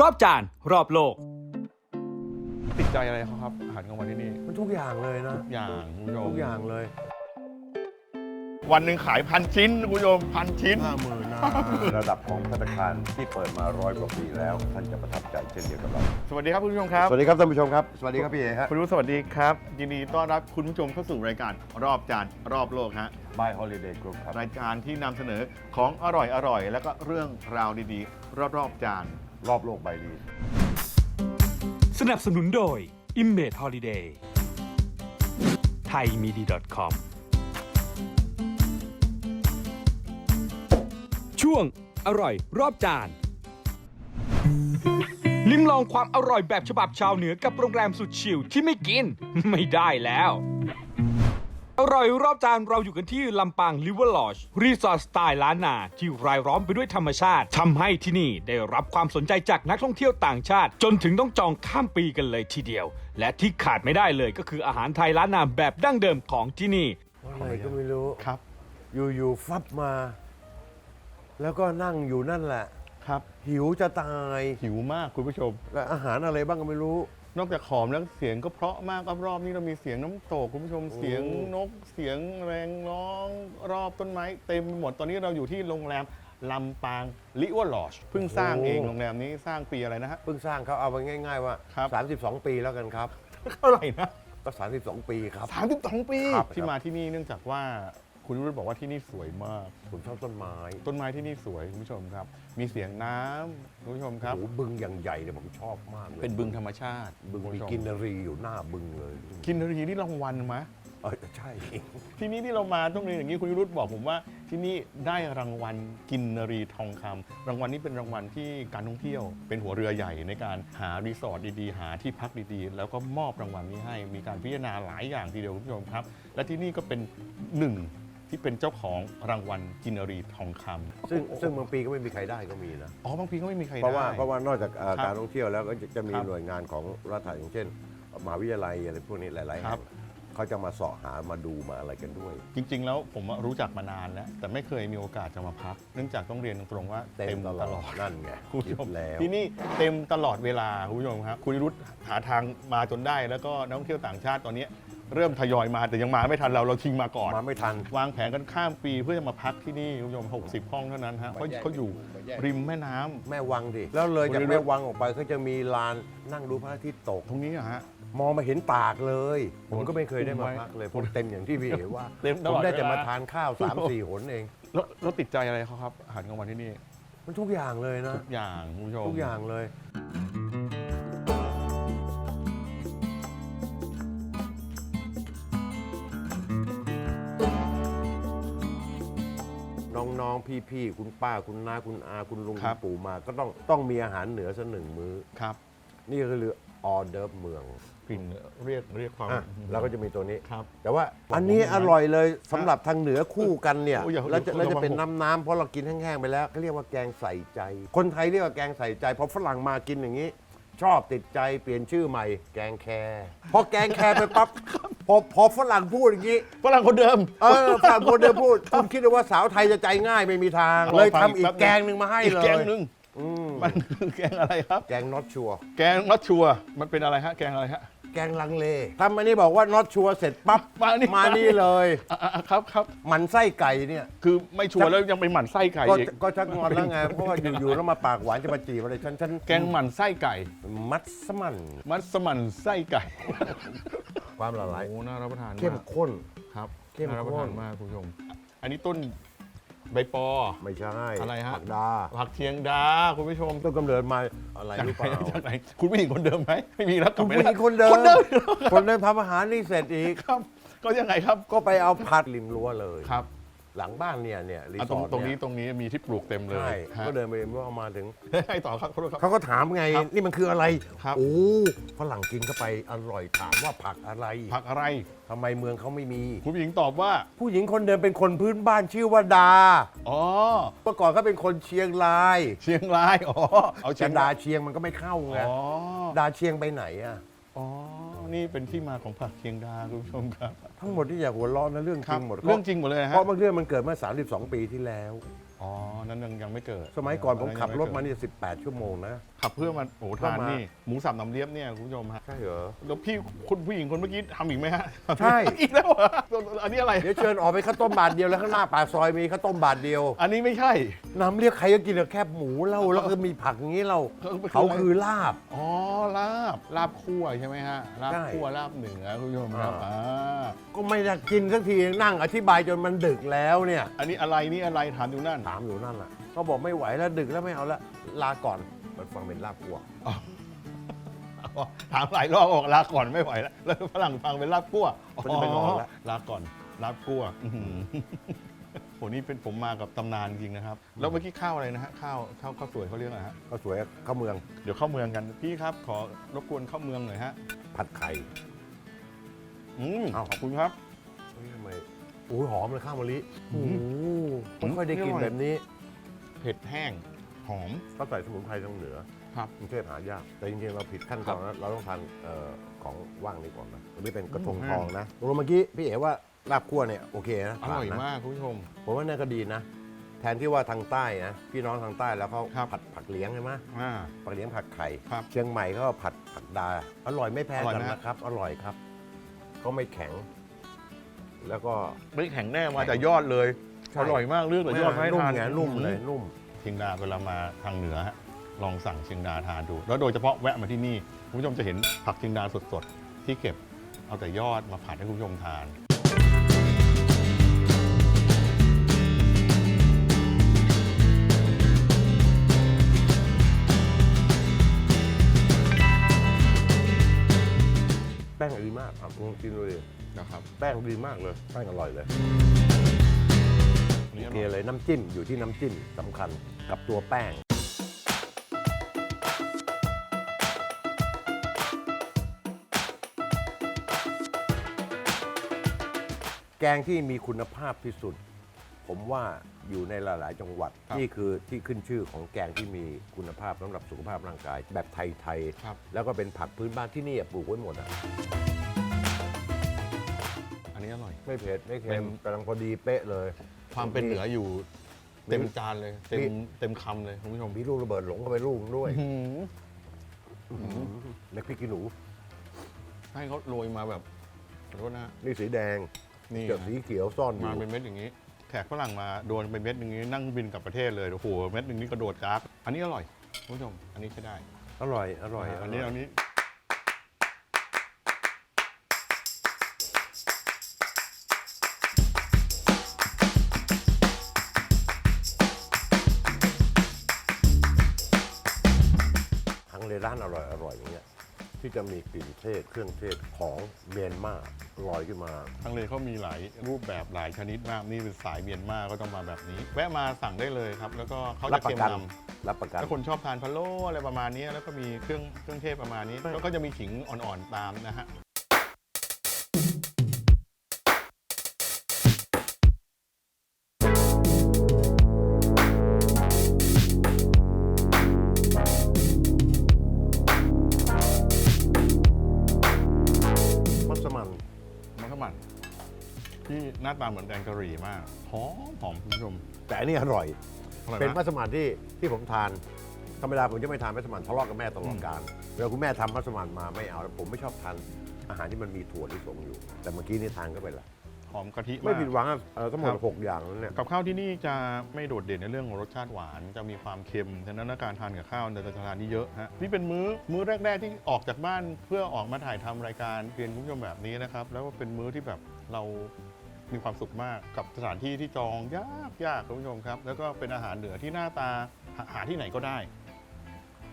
รอบจานรอบโลก ติดใจอะไรเขาครับอาหารกลางวันที่นี่ มันทุกอย่างเลยนะ ทุกอย่างคุณผู้ชมทุกอย่างเลยวันหนึ่งขายพันชิ้นคุณผู้ชมพันชิ้น ห้าหมื่นนะระดับของพัตตาคารที่เปิดมาร้อยกว่าปีแล้ว ท่านจะประทับใจเช่นเดียวกับเรา สวัสดีครับคุณผู้ชมครับ สวัสดีครับท่านผู้ชมครับ สวัสดีครับพี่เอฮะคุณรู้สวัสดีครับ ยินดีต้อนรับคุณผู้ชมเข้าสู่รายการรอบจานรอบโลกฮะ By Holiday Group ครับ รายการที่นำเสนอของอร่อยอร่อย แล้วก็เรื่องราวดีๆ รอบๆจาน รอบโลกใบนี้ สนับสนุนโดย i m m a g e Holiday ไทยมีดี .com ช่วงอร่อยรอบจาน ลิ้มลองความอร่อยแบบฉบับชาวเหนือกับโรงแรมสุดชิลที่ไม่กิน ไม่ได้แล้ว อร่อยรอบจานเราอยู่กันที่ลำปางลิเวอร์ลอชรีสอร์ทสไตล์ล้านนาที่รายล้อมไปด้วยธรรมชาติทำให้ที่นี่ได้รับความสนใจจากนักท่องเที่ยวต่างชาติ จนถึงต้องจองข้ามปีกันเลยทีเดียว และที่ขาดไม่ได้เลยก็คืออาหารไทยล้านนาแบบดั้งเดิมของที่นี่อะไรก็ไม่รู้ครับ อยู่ๆฟับมา แล้วก็นั่งอยู่นั่นแหละ ครับ หิวจะตายหิวมากคุณผู้ชม และอาหารอะไรบ้างก็ไม่รู้ นอกจากหอมแล้วเสียงก็เพราะมากรอบๆนี่เรามีเสียงน้ำตกคุณผู้ชมโอ้เสียงนกเสียงแรงร้องรอบต้นไม้เต็มไปหมดตอนนี้เราอยู่ที่โรงแรมลำปางลิเวอร์ลอชเพิ่งสร้างเองโรงแรมนี้สร้างปีอะไรนะฮะ เพิ่งสร้างเขาเอาไปง่าย ๆ ว่า ครับ 32 ปีแล้วกันครับ เท่าไหร่นะ ก็32 ปีครับสามสิบสองปี ครับ ที่มาที่นี่เนื่องจากว่า คุณรุ่บอกว่าที่นี่สวยมาก ผมชอบต้นไม้ต้นไม้ที่นี่สวยคุณผู้ชมครับ มีเสียงน้ำคุณผู้ชมครับ โอ้โหบึงอย่างใหญ่เนี่ยผมชอบมากเลยเป็นบึงธรรมชาติบึงคุณมีผู้ชกินรีอยู่หน้าบึงเลยกินนาทีนี่รางวัลไหมเออใช่ ที่นี่ที่เรามาต้องเรียนอย่างนี้คุณยุรุตบอกผมว่า ที่นี่ได้รางวัลกินนรีทองคำรางวัลนี้เป็นรางวัลที่การท่องเที่ยว เป็นหัวเรือใหญ่ในการหารีสอร์ทดีๆ หาที่พักดีๆ แล้วก็มอบรางวัลนี้ให้มีการพิจารณาหลายอย่างทีเดียวคุณผู้ชมครับ และที่นี่ก็เป็นหนึ่ง ที่เป็นเจ้าของรางวัลกินนรีทองคำซึ่งซึ่งบางปีก็ไม่มีใครได้ก็มีนะ อ๋อบางปีก็ไม่มีใครเพราะว่าได้เพราะว่านอกจากเอ่อครับการท่องเที่ยวแล้วก็จะจะมีครับหน่วยงานของรัฐอย่างเช่นมหาวิทยาลัยอะไรพวกนี้หลายๆครัแห่บ งเขาจะมาเสาะหามาดูมาอะไรกันด้วย จริง ๆ แล้วผมอะรู้จักมานานแล้ว แต่ไม่เคยมีโอกาสจะมาพัก เนื่องจากต้องเรียนตรงๆว่าเต็มตลอด นั่นไงคุณผู้ชมคิดแล้ว ที่นี่เต็มตลอดเวลาคุณผู้ชมครับคุณนิรุธหาทางมาจนได้ แล้วก็นักท่องเที่ยวต่างชาติตอนนี้ เริ่มทยอยมาแต่ยังมาไม่ทันเราเราชิงมาก่อน มาไม่ทัน วางแผนกันข้ามปีเพื่อจะมาพักที่นี่คุณผู้ชม 60 ห้องเท่านั้นฮะเขาเขาอยู่ริมแม่น้ำ แม่วังดิ แล้วเลยจากบริเวณแม่วังออกไปก็จะมีลานนั่งดูพระอาทิตย์ตก ตรงนี้อะฮะ มองมาเห็นตากเลย ผมก็ไม่เคยได้มาไว้พักเลยผมเต็มอย่างที่พี่เอ๋ว่าเต็มตผลมอดได้แต่เวลามาทานข้าวสามสี่หนเอง แล้วแล้วติดใจอะไรเขาครับอาหารกลางวันที่นี่มันทุกอย่างเลยนะ ทุกอย่างคุณผู้ชม ทุกอย่างเลย น้องๆ พี่ๆ คุณป้าคุณน้าคุณอาคุณลุงครัคุบณปู่มา ก็ต้องต้องมีอาหารเหนือสักหนึ่งมื้อ ครับนี่ก็คือออเดิร์ฟเมืองกลิ่นเรียกเรียกความอะแล้วก็จะมีตัวนี้ ครับ แต่ว่าอันนี้อร่อยเลยสำหรับทางเหนือคู่กันเนี่ยโอ้ยอย่าแล้วจะอย่าแล้วจะระวังเป็นผมน้ำน้ำๆเพราะเรากินแห้งๆไปแล้วก็เรียกว่าแกงใส่ใจ คนไทยเรียกว่าแกงใส่ใจพอฝรั่งมากินอย่างนี้ ชอบติดใจเปลี่ยนชื่อใหม่ แกงแครพอแกงแครไปปั๊บพอพอฝรั่งพูดอย่างนี้ ฝรั่งคนเดิม เออฝรั่งคนเดิมพูด คุณคิดว่าสาวไทยจะใจง่ายไม่มีทางรอเลยฟัทำงอีอีกกแป๊บแกงหนึ่งมาให้อีกเลยแกงหนึ่งอืมมันคือแกงอะไรครับ แกงน็อตชัว แกงน็อตชัวร์มันเป็นอะไรฮะ แกงอะไรฮะ แแกงลังเลทำอันนี้บอกว่า not sure เสร็จปั๊บมานี่ มานี่เลย อะอะอะครับครับหมันไส้ไก่เนี่ย คือไม่ชัวร์แล้วยังไปหมั่นไส้ไก่ก็อีกก็ชักงอนแล้วไง เพราะว่าอยู่ๆแล้วมาปากหวานจะมาจีบอะไรฉันฉันแกงหมั่นไส้ไก่ มัดสมั่นมัสมั่นไส้ไก่ความละลายโอ้น่ารับประทานเข้มมากข้น ครับเข้มน่ารับประทานข้น มากคุณผู้ชม อันนี้ต้น ใบปอ ไม่ใช่อะไรฮะ ผักดาผักเทียงดาคุณผู้ชมต้นกำเนิดมาอะไรจากรู้ไหเปนล่าจากไหนคุณผู้หญิงคนเดิมไหมไม่มีแล้วกลัคุบณไปผู้หแล้ญิวงคนเดิม คนเดิมคนเดิมทำอาหารนี่เสร็จอีก ครับ ก็ยังไงครับก็ไปเอาผัดริมรั้วเลย ครับ หลังบ้านเนี่ยเนี่ยรีอะสตรงอร์ทตรงนี้เนี่ยตรงนี้มีที่ปลูกเต็มเลยใช่ฮะ ก็เดินไปริมรั้วเอามาถึง ให้ต่อครับขอโทษครับ เขาก็ถามไงครับนี่มันคืออะไร ครับ โอ้ฝรั่งกินเข้าไปอร่อยถามว่าผักอะไรผักอะไรทำไมเมืองเขาไม่มี คุณผู้หญิงตอบว่า ผู้หญิงคนเดิมเป็นคนพื้นบ้านชื่อว่าดาอ๋อ เมื่อก่อนเขาเป็นคนเชียงรายเชียงราย อ๋อ เอาเชีแต่ยงดารายเชียงมันก็ไม่เข้าไงอ๋อ ดาเชียงไปไหนอะอ๋อ นี่เป็นที่มาของผักเชียงดาคุณผู้ชมครับ ทั้งหมดที่อยากหัวเร้อนนะเรื่องคจรัริบงหมดเรื่องจริงหมดเลยนะเพฮะราะบางเรื่องมันเกิดเมื่อ 32 ปีที่แล้ว อ๋อ นั้นยังยังไม่เกิด สมัยก่อนผมขับรถมานี่นี่18 ชั่วโมงนะ ขับเพื่อมาโอ้โหทานก็มานี่หมูสับน้ำเลียบเนี่ยคุณผู้ชมฮะใช่เหรอแล้วพี่คุณผู้หญิงคนเมื่อกี้ทำอีกไหมฮะใช่ อีกแล้วเหรออันนี้อะไร เดี๋ยวเชิญออกไปข้าวต้มบาทเดียวแล้วข้างหน้าปากซอยมีข้าวต้มบาทเดียว อันนี้ไม่ใช่ น้ำเรียกใครก็กินแต่แคบหมูเล่าแล้วก็มีผักอย่างนี้เราเขาคืออะไรเขาคือลาบ อ๋อลาบลาบคั่วใช่ไหมฮะลาบใช่คั่วลาบเหนือคุณผู้ชมครับอ่าอ่าก็ไม่ได้กินสักทีนั่งอธิบายจนมันดึกแล้วเนี่ย อันนี้อะไรนี่อะไรถามอยู่นั่นถามอยู่นั่นแหละเขาบอกไม่ไหวแล้วดึกแล้วไม่เอาละลาก่อน มันฟังเป็นลาบกัวถามหลายรอบบอกลาก่อนไม่ไหวแล้วแล้วฝรั่งฟังเป็นลาบกั้วเขาจะไปนอนแล้ว ลาก่อนลาบกั้วอื้อหือโหนี่เป็นผมมากับตำนานจริงนะครับ แล้วเมื่อกี้ข้าวอะไรนะฮะข้าวข้าวข้าวสวยเขาเรียกอะไรฮะก็สวยเข้าเมืองเดี๋ยวเข้าเมืองกันพี่ครับขอรบกวนเข้าเมืองหน่อยฮะผัดไข่ อืมเอ้า ขอบคุณครับ เฮ้ยทำไมโอ้ยหอมเลยข้าวมะลิอืโอ้มโหไม่ค่อยได้กินอร่อยแบบนี้ เผ็ดแห้ง หอม เขาใส่สมุนไพรทางเหนือครับ กรุงเทพหายาก แต่จริงๆเราผิดขั้นตอนนะเราต้องทานเอ่อของว่างนี้ก่อนนะอันนี้เป็นกระทงอืม ทองนะตกลงเมื่อกี้พี่เอ๋ว่าลาบคั่วเนี่ยโอเคนะอร่อยผ่นนะ มากคุณผู้ชม ผมว่าน่าก็ดีนะ แทนที่ว่าทางใต้นะพี่น้องทางใต้แล้วเขาครับ ผัดผักเลี้ยงใช่ไหมอ่า ผักเลี้ยงผัดไข่ ครับเชียงใหม่เขาก็ผัดผักดา อร่อยไม่แพ้อร่อยกันนะนะครับ อร่อยครับก็ไม่แข็ง แล้วก็ ไม่แข็งแน่มาแต่ยอดเลยใช่ อร่อยมากเลือกแต่ยอดมาให้นุ่มทานไงนุ่มเลยนุ่ม เชียงดาเวลามาทางเหนือฮะลองสั่งเชียงดาทานดู แล้วโดยเฉพาะแวะมาที่นี่คุณผู้ชมจะเห็นผักเชียงดาสดๆ ที่เก็บเอาแต่ยอดมาผัดให้คุณผู้ชมทานแป้งดีมากครับลองกินดูดินะครับ แป้งดีมากเลย แป้งอร่อยเลยอันนี้อ โอร่เคอยเลยน้ำจิ้มอยู่ที่น้ำจิ้มสำคัญกับตัวแป้ง แกงที่มีคุณภาพที่สุด ผมว่าอยู่ในหลาย ๆ จังหวัดนี่คือที่ขึ้นชื่อของแกงที่มีคุณภาพสำหรับสุขภาพร่างกาย แบบไทย ครับ ๆ แล้วก็เป็นผักพื้นบ้านที่นี่ปลูกไว้หมดอะอั นนี้อร่อย ไม่เผ็ดไม่เป็เค็มนกำลังพอดีเป๊ะเลย ความเป็นเหนืออยู่ เต็มจานเลย เต็มมีเต็มคำเลยคุณผู้ชมมีลูกระเบิดหลงเข้าไปลูกด้วยอื้อหือเล็กพริกขี้หนูให้เขาโรยมาแบบขอโทษนะนี่สีแดงนี่เกือบสีเขียวซ่อนอยู่มาเป็นเม็ดอย่างนี้แขกฝรั่งมาโดนเป็นเม็ดอย่างนี้นั่งบินกลับประเทศเลยโอ้โหเม็ดหนึ่งนี่กระโดดจากอันนี้อร่อยคุณผู้ชมอันนี้ใช้ได้ อร่อยอร่อย อันนี้ร่ยอันนี้านอร่อยอร่อยอย่างเงี้ยที่จะมีกลิ่นเทศเครื่องเทศของเมียนมาลอยขึ้นมาทางเลเขามีหลายรูปแบบหลายชนิดมากนี่เป็นสายเมียนมาก็ต้องมาแบบนี้ แวะมาสั่งได้เลยครับ แล้วก็เขารัจะบประเค็มกันนรับประำกันถ้าคนชอบทานพะโล้อะไรประมาณนี้แล้วก็มีเครื่องเครื่องเทศประมาณนี้ไม่แล้วก็จะมีขิงอ่อนๆตามนะฮะ หน้าตาเหมือนแกงกะหรี่มากหอมหอมคุณผู้ชมแต่อันนี้อร่อย อร่อยเป็นไหมมัสมั่นที่ที่ผมทาน ธรรมดาผมจะไม่ทานมัสมั่นทะเลาะกับแม่ตลอดการเวลาคุณแม่ทำมัสมั่นมาไม่เอาแล้วผมไม่ชอบทานอาหารที่มันมีถั่วลิสงอยู่ แต่เมื่อกี้นี่ทานก็ไปละหอมกะทิไม่มาก ผิดหวังอะเอ่อทั้งหมดครับ หกอย่างนั้นเนี่ย กับข้าวที่นี่จะไม่โดดเด่นในเรื่องของรสชาติหวาน จะมีความเค็มฉะนั้นการทานกับข้าวเนี่ยจะทานนี่เยอะฮะนี่เป็นมื้อมื้อแรก ๆ ที่ออกจากบ้านเพื่อออกมาถ่ายทำรายการเรียนคุณผู้ชมแบบนี้นะครับแล้วก็เป็นมื้อที่แบบเรา มีความสุขมากกับสถานที่ที่จองยากยากคุณผู้ชมครับ แล้วก็เป็นอาหารเหนือที่หน้าตาหาหาที่ไหนก็ได้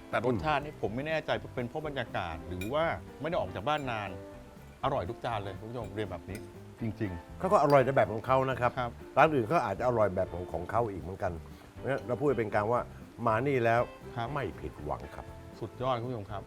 แต่รสชาตินี่ผมไม่แน่ใจเป็นเพราะบรรยากาศ หรือว่าไม่ได้ออกจากบ้านนาน อร่อยทุกจานเลยคุณผู้ชมเรียนแบบนี้ จริง เขาก็อร่อยในแบบของเขานะครับครับ ร้านอื่นเขาอาจจะอร่อยแบบของของเขาอีกเหมือนกันเพราะฉะนั้นเราพูดเป็นกลารว่ามานี่แล้วครับ ไม่ผิดหวังครับ ๆ สุดยอดคุณผู้ชมครับ